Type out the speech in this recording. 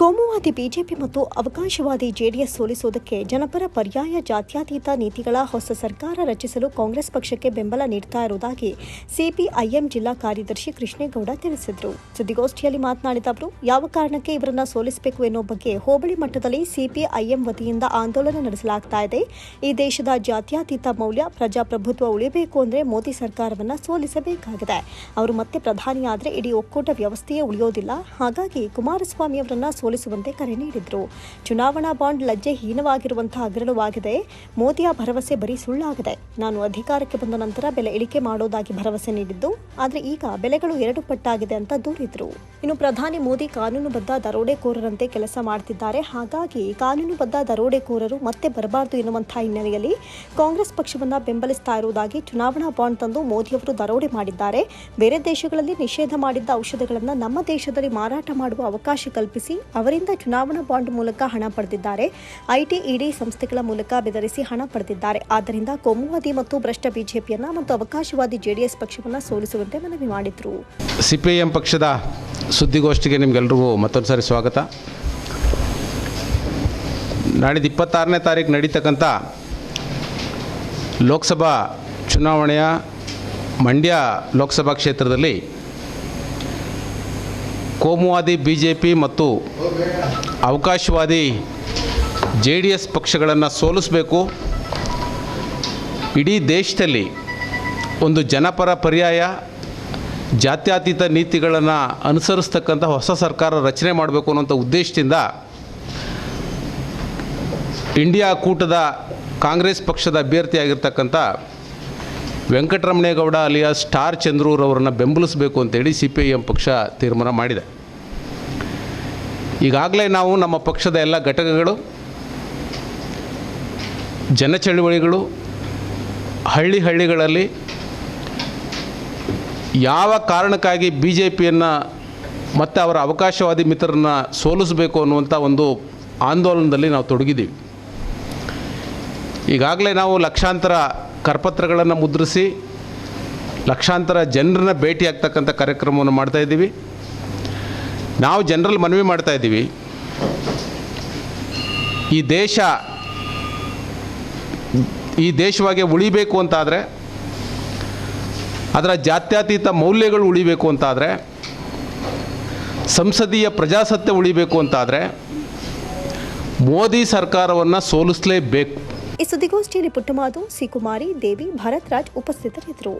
ಕೋಮುವಾದಿ ಬಿಜೆಪಿ ಮತ್ತು ಅವಕಾಶವಾದಿ ಜೆಡಿಎಸ್ ಸೋಲಿಸುವುದಕ್ಕೆ ಜನಪರ ಪರ್ಯಾಯ ಜಾತ್ಯತೀತ ನೀತಿಗಳ ಹೊಸ ಸರ್ಕಾರ ರಚಿಸಲು ಕಾಂಗ್ರೆಸ್ ಪಕ್ಷಕ್ಕೆ ಬೆಂಬಲ ನೀಡ್ತಾ ಇರುವುದಾಗಿ ಸಿಪಿಐಎಂ ಜಿಲ್ಲಾ ಕಾರ್ಯದರ್ಶಿ ಕೃಷ್ಣೇಗೌಡ ತಿಳಿಸಿದರು. ಸುದ್ದಿಗೋಷ್ಠಿಯಲ್ಲಿ ಮಾತನಾಡಿದ ಅವರು, ಯಾವ ಕಾರಣಕ್ಕೆ ಇವರನ್ನ ಸೋಲಿಸಬೇಕು ಎನ್ನುವ ಬಗ್ಗೆ ಹೋಬಳಿ ಮಟ್ಟದಲ್ಲಿ ಸಿಪಿಐಎಂ ವತಿಯಿಂದ ಆಂದೋಲನ ನಡೆಸಲಾಗ್ತಾ ಇದೆ. ಈ ದೇಶದ ಜಾತ್ಯತೀತ ಮೌಲ್ಯ, ಪ್ರಜಾಪ್ರಭುತ್ವ ಉಳಿಬೇಕು ಅಂದರೆ ಮೋದಿ ಸರ್ಕಾರವನ್ನ ಸೋಲಿಸಬೇಕಾಗಿದೆ. ಅವರು ಮತ್ತೆ ಪ್ರಧಾನಿಯಾದರೆ ಇಡೀ ಒಕ್ಕೂಟ ವ್ಯವಸ್ಥೆಯೇ ಉಳಿಯೋದಿಲ್ಲ. ಹಾಗಾಗಿ ಕುಮಾರಸ್ವಾಮಿ ಅವರನ್ನ ಸೋಲಿಸುವಂತೆ ಕರೆ ನೀಡಿದ್ರು. ಚುನಾವಣಾ ಬಾಂಡ್ ಲಜ್ಜೆ ಹೀನವಾಗಿರುವಂತಹ ಮೋದಿಯ ಭರವಸೆ ಬರೀ ಸುಳ್ಳಾಗಿದೆ. ನಾನು ಅಧಿಕಾರಕ್ಕೆ ಬಂದ ನಂತರ ಬೆಲೆ ಇಳಿಕೆ ಮಾಡೋದಾಗಿ ಭರವಸೆ ನೀಡಿದ್ದು, ಆದರೆ ಈಗ ಬೆಲೆಗಳು ಎರಡು ಪಟ್ಟಾಗಿದೆ ಅಂತ ದೂರಿದ್ರು. ಇನ್ನು ಪ್ರಧಾನಿ ಮೋದಿ ಕಾನೂನುಬದ್ಧ ದರೋಡೆಕೋರರಂತೆ ಕೆಲಸ ಮಾಡುತ್ತಿದ್ದಾರೆ ಹಾಗಾಗಿ ಕಾನೂನುಬದ್ಧ ದರೋಡೆಕೋರರು ಮತ್ತೆ ಬರಬಾರದು ಎನ್ನುವಂತಹ ಹಿನ್ನೆಲೆಯಲ್ಲಿ ಕಾಂಗ್ರೆಸ್ ಪಕ್ಷವನ್ನು ಬೆಂಬಲಿಸ್ತಾ ಇರುವುದಾಗಿ ಚುನಾವಣಾ ಬಾಂಡ್ ತಂದು ಮೋದಿಯವರು ದರೋಡೆ ಮಾಡಿದ್ದಾರೆ. ಬೇರೆ ದೇಶಗಳಲ್ಲಿ ನಿಷೇಧ ಮಾಡಿದ್ದ ಔಷಧಗಳನ್ನು ನಮ್ಮ ದೇಶದಲ್ಲಿ ಮಾರಾಟ ಮಾಡುವ ಅವಕಾಶ ಕಲ್ಪಿಸಿ ಅವರಿಂದ ಚುನಾವಣಾ ಬಾಂಡ್ ಮೂಲಕ ಹಣ ಪಡೆದಿದ್ದಾರೆ. ಐಟಿ, ಇಡಿ ಸಂಸ್ಥೆಗಳ ಮೂಲಕ ಬೆದರಿಸಿ ಹಣ ಪಡೆದಿದ್ದಾರೆ. ಆದ್ದರಿಂದ ಕೋಮುವಾದಿ ಮತ್ತು ಭ್ರಷ್ಟ ಬಿಜೆಪಿಯನ್ನ ಮತ್ತು ಅವಕಾಶವಾದಿ ಜೆಡಿಎಸ್ ಪಕ್ಷವನ್ನ ಸೋಲಿಸುವಂತೆ ಮನವಿ ಮಾಡಿದ್ರು. ಸಿಪಿಐಎಂ ಪಕ್ಷದ ಸುದ್ದಿಗೋಷ್ಠಿಗೆ ನಿಮ್ಗೆಲ್ರಿಗೂ ಮತ್ತೊಂದು ಸಾರಿ ಸ್ವಾಗತ. ನಾಡಿದ್ದು ಇಪ್ಪತ್ತಾರನೇ ತಾರೀಕು ನಡೀತಕ್ಕಂಥ ಲೋಕಸಭಾ ಚುನಾವಣೆಯ ಮಂಡ್ಯ ಲೋಕಸಭಾ ಕ್ಷೇತ್ರದಲ್ಲಿ ಕೋಮುವಾದಿ ಬಿ ಜೆ ಪಿ ಮತ್ತು ಅವಕಾಶವಾದಿ ಜೆ ಡಿ ಎಸ್ ಪಕ್ಷಗಳನ್ನು ಸೋಲಿಸಬೇಕು. ಇಡೀ ದೇಶದಲ್ಲಿ ಒಂದು ಜನಪರ ಪರ್ಯಾಯ, ಜಾತ್ಯತೀತ ನೀತಿಗಳನ್ನು ಅನುಸರಿಸ್ತಕ್ಕಂಥ ಹೊಸ ಸರ್ಕಾರ ರಚನೆ ಮಾಡಬೇಕು ಅನ್ನೋಂಥ ಉದ್ದೇಶದಿಂದ ಇಂಡಿಯಾ ಕೂಟದ ಕಾಂಗ್ರೆಸ್ ಪಕ್ಷದ ಅಭ್ಯರ್ಥಿಯಾಗಿರ್ತಕ್ಕಂಥ ವೆಂಕಟರಮಣೇಗೌಡ ಅಲಿಯಾ ಸ್ಟಾರ್ ಚಂದ್ರೂರ್ ಅವರನ್ನು ಬೆಂಬಲಿಸಬೇಕು ಅಂತೇಳಿ ಸಿ ಪಿ ಐ ಎಂ ಪಕ್ಷ ತೀರ್ಮಾನ ಮಾಡಿದೆ. ಈಗಾಗಲೇ ನಾವು ನಮ್ಮ ಪಕ್ಷದ ಎಲ್ಲ ಘಟಕಗಳು ಜನ ಚಳುವಳಿಗಳು ಹಳ್ಳಿ ಹಳ್ಳಿಗಳಲ್ಲಿ ಯಾವ ಕಾರಣಕ್ಕಾಗಿ ಬಿ ಜೆ ಪಿಯನ್ನು ಮತ್ತು ಅವರ ಅವಕಾಶವಾದಿ ಮಿತ್ರರನ್ನ ಸೋಲಿಸಬೇಕು ಅನ್ನುವಂಥ ಒಂದು ಆಂದೋಲನದಲ್ಲಿ ನಾವು ತೊಡಗಿದ್ದೀವಿ. ಈಗಾಗಲೇ ನಾವು ಲಕ್ಷಾಂತರ ಕರಪತ್ರಗಳನ್ನು ಮುದ್ರಿಸಿ ಲಕ್ಷಾಂತರ ಜನರನ್ನ ಭೇಟಿ ಆಗ್ತಕ್ಕಂಥ ಕಾರ್ಯಕ್ರಮವನ್ನು ಮಾಡ್ತಾಯಿದ್ದೀವಿ ನಾವು ಜನರಲ್ಲಿ ಮನವಿ ಮಾಡ್ತಾಯಿದ್ದೀವಿ ಈ ದೇಶ ಈ ದೇಶವಾಗಿ ಉಳಿಬೇಕು ಅಂತಾದರೆ, ಅದರ ಜಾತ್ಯತೀತ ಮೌಲ್ಯಗಳು ಉಳಿಬೇಕು ಅಂತಾದರೆ, ಸಂಸದೀಯ ಪ್ರಜಾಸತ್ತೆ ಉಳಿಬೇಕು ಅಂತಾದರೆ, ಮೋದಿ ಸರ್ಕಾರವನ್ನು ಸೋಲಿಸಲೇಬೇಕು. ಈ ಸುದ್ದಿಗೋಷ್ಠಿಯಲ್ಲಿ ಸಿ ಕುಮಾರಿ ದೇವಿ ಭರತ್ ರಾಜ್ ಉಪಸ್ಥಿತರಿದ್ದರು.